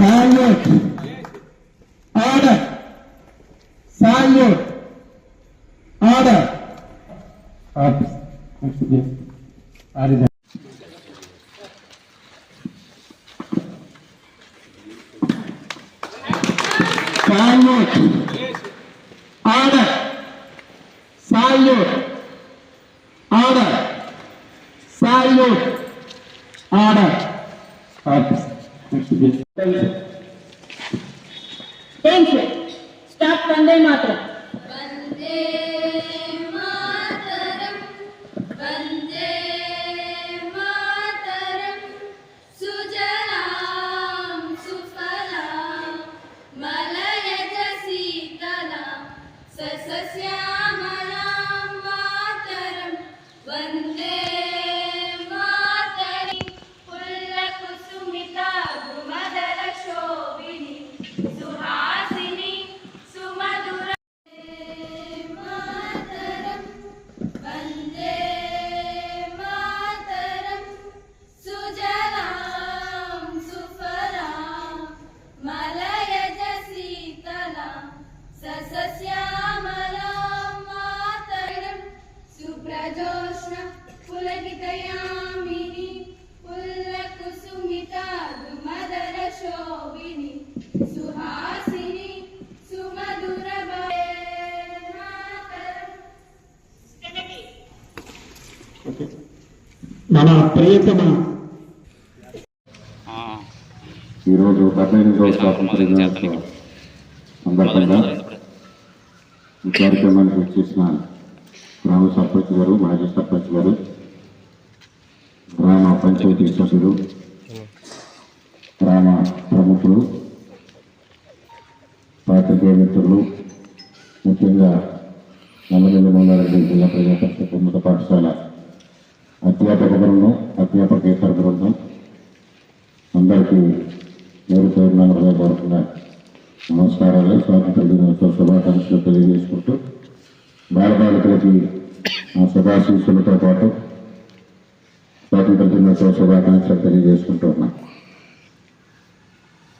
Salut. Order. Salut. Order. Up. Arida. Salut. Order. Salut. Order. Salut. Order. Up. Next to మన ప్రియతమ ఈరోజు డెబ్బై ఎనిమిదవ స్వాతంత్ర దినోత్సవ సందర్భంగా ఈ కార్యక్రమానికి వచ్చేసిన గ్రామ సర్పంచ్ గారు మాజీ సర్పంచ్ గారు గ్రామ పంచాయతీ సభ్యులు గ్రామ ప్రముఖులు పాత్రికేయ మిత్రులు ముఖ్యంగా నల్లగల్లి మంగారెడ్డి జిల్లా ప్రజా పరిషత్ ఉన్నత పాఠశాల అధ్యాపక బృందం అధ్యాపకేతర బృందం. అందరికీ పేరు పేరున హృదయపూర్వకంగా నమస్కారాలు స్వాతంత్ర దినోత్సవ శుభాకాంక్షలు తెలియజేసుకుంటూ బాలబాలికలకి ఆ శుభాశీస్సులతో పాటు స్వాతంత్ర దినోత్సవ శుభాకాంక్షలు తెలియజేసుకుంటూ ఉన్నాం.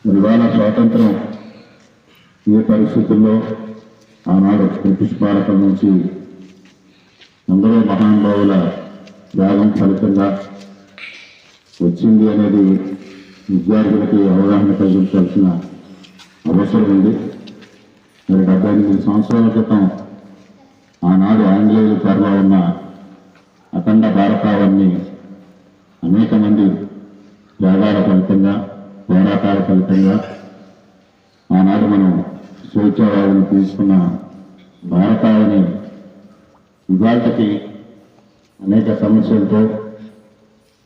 ఇవాళ స్వాతంత్రం ఏ పరిస్థితుల్లో ఆనాడు బ్రిటిష్ పాలకుల నుంచి అందరూ మహానుభావుల త్యాగం ఫలితంగా వచ్చింది అనేది విద్యార్థులకి అవగాహన కలిగించాల్సిన అవసరం ఉంది. మరి డెబ్బై ఎనిమిది సంవత్సరాల క్రితం ఆనాడు ఆంగ్లేయుల త్వరలో ఉన్న అఖండ భారతావన్ని అనేక మంది త్యాగాల ఫలితంగా పోరాటాల ఫలితంగా ఆనాడు మనం స్వేచ్ఛావాదిని తీసుకున్న భారతావని ఇవాళకి అనేక సమస్యలతో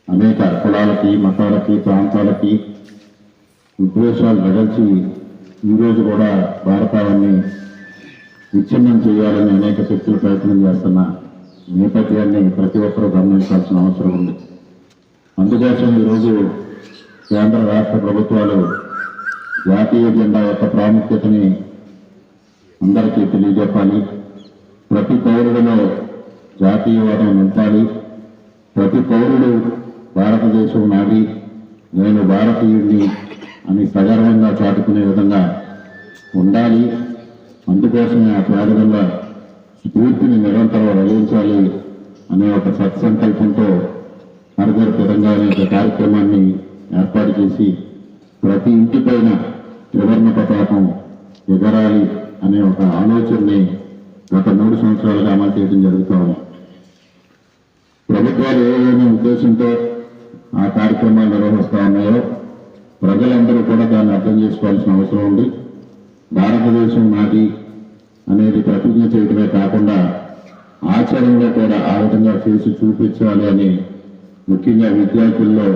అనేక కులాలకి మతాలకి ప్రాంతాలకి ఉద్దేశాలు రగల్చి ఈరోజు కూడా భారతాన్ని విచ్ఛిన్నం చేయాలని అనేక శక్తులు ప్రయత్నం చేస్తున్న నేపథ్యాన్ని ప్రతి ఒక్కరూ గమనించాల్సిన అవసరం ఉంది. అందుకోసం ఈరోజు కేంద్ర రాష్ట్ర ప్రభుత్వాలు జాతీయ జెండా యొక్క ప్రాముఖ్యతని అందరికీ తెలియజెప్పాలి. ప్రతి పౌరుడిలో జాతీయవాదం నింపాలి ప్రతి పౌరుడు భారతదేశం నాది నేను భారతీయుడిని అని సగర్వంగా చాటుకునే విధంగా ఉండాలి. అందుకోసమే ఆ త్యాగంగా స్ఫూర్తిని నిరంతరం రగించాలి అనే ఒక సత్సంకల్పంతో హర్ఘర్ తెలంగాణ అనే కార్యక్రమాన్ని ఏర్పాటు చేసి ప్రతి ఇంటిపైన త్రివర్ణ పతాకం ఎగరాలి అనే ఒక ఆలోచనని గత మూడు సంవత్సరాలుగా అమలు చేయడం జరుగుతూ ఉంది ప్రభుత్వాలు ఏదైనా ఉద్దేశంతో ఆ కార్యక్రమాలు నిర్వహిస్తా ఉన్నాయో ప్రజలందరూ కూడా దాన్ని అర్థం చేసుకోవాల్సిన అవసరం ఉంది. భారతదేశం నాటి అనేది ప్రతిజ్ఞ చేయడమే కాకుండా ఆచరణలో కూడా ఆ విధంగా చేసి చూపించాలి అని ముఖ్యంగా విద్యార్థుల్లో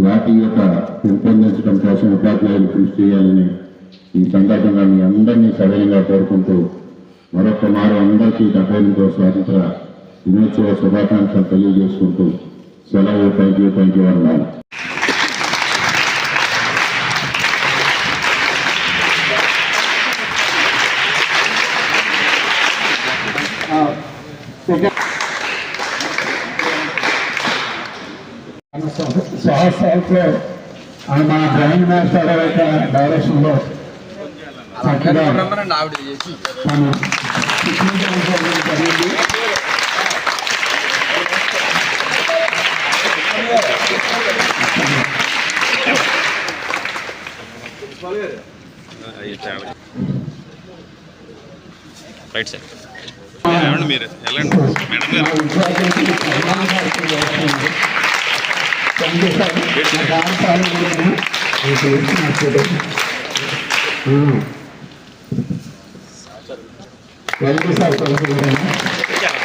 జాతీయత పెంపొందించడం కోసం ఉపాధ్యాయులు కృషి చేయాలని ఈ సందర్భంగా మీ అందరినీ సవినయంగా కోరుకుంటూ మరొక మారు అందరికీ డెబ్బై స్వాతంత్ర దినోత్సవ శుభాకాంక్షలు తెలియజేసుకుంటూ సెలవు థ్యాంక్ యూ థ్యాంక్ యూ అన్నారు సహస్రాలతో ఆ మా డ్రాయింగ్ మాస్టర్ యొక్క డైరెక్షన్లో చక్కగా రైట్ సైడ్ ఏమండి మీరు? వెళ్ళండి. మేడం గారు. సార్.